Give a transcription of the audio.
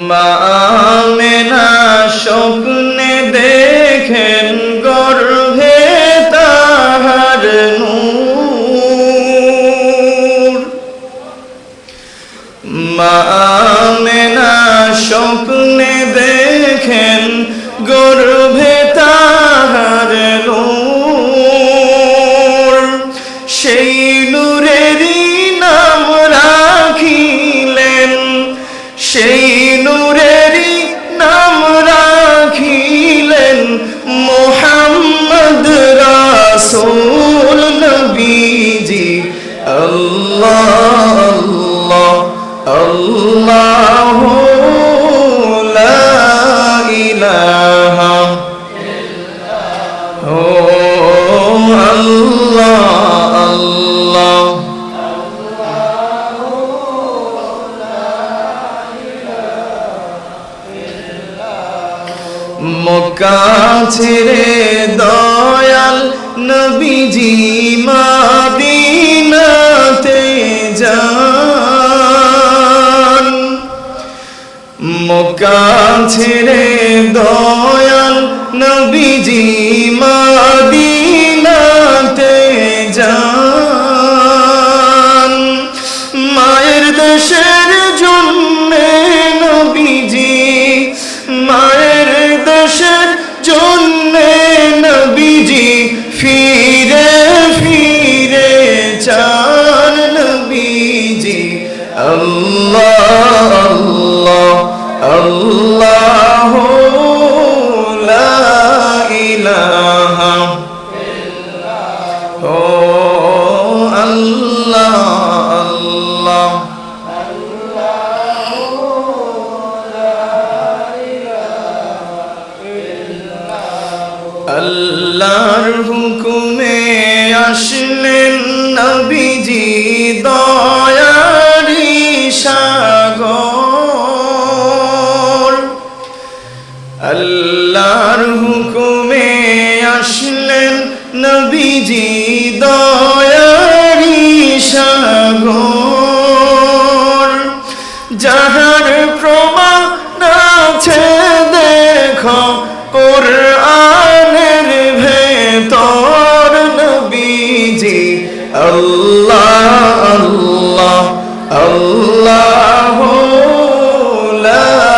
মামেনা স্বপ্নে দেখেন গর্ভে তাহার নূর। মামেনা স্বপ্নে দেখেন গর্ভে তাহার নূর। সেই নূরেরই আল্লাহ আল্লাহ লা ইলাহা ও আল্লাহ আল্লাহ মক্কা ছেড়ে দয়াল নবীজি মাদিনাতে মক্কা ছেড়ে দয়াল নবীজি মাদিনাতে ও আল্লাহ আল্লাহ আল্লাহর হুকুমে আসলেন নবীজি দয়ারি সাগর। যাহার প্রমাণ আছে, দেখো, কোরআনের ভেতর নবীজি আল্লাহ আল্লাহ আল্লাহ লা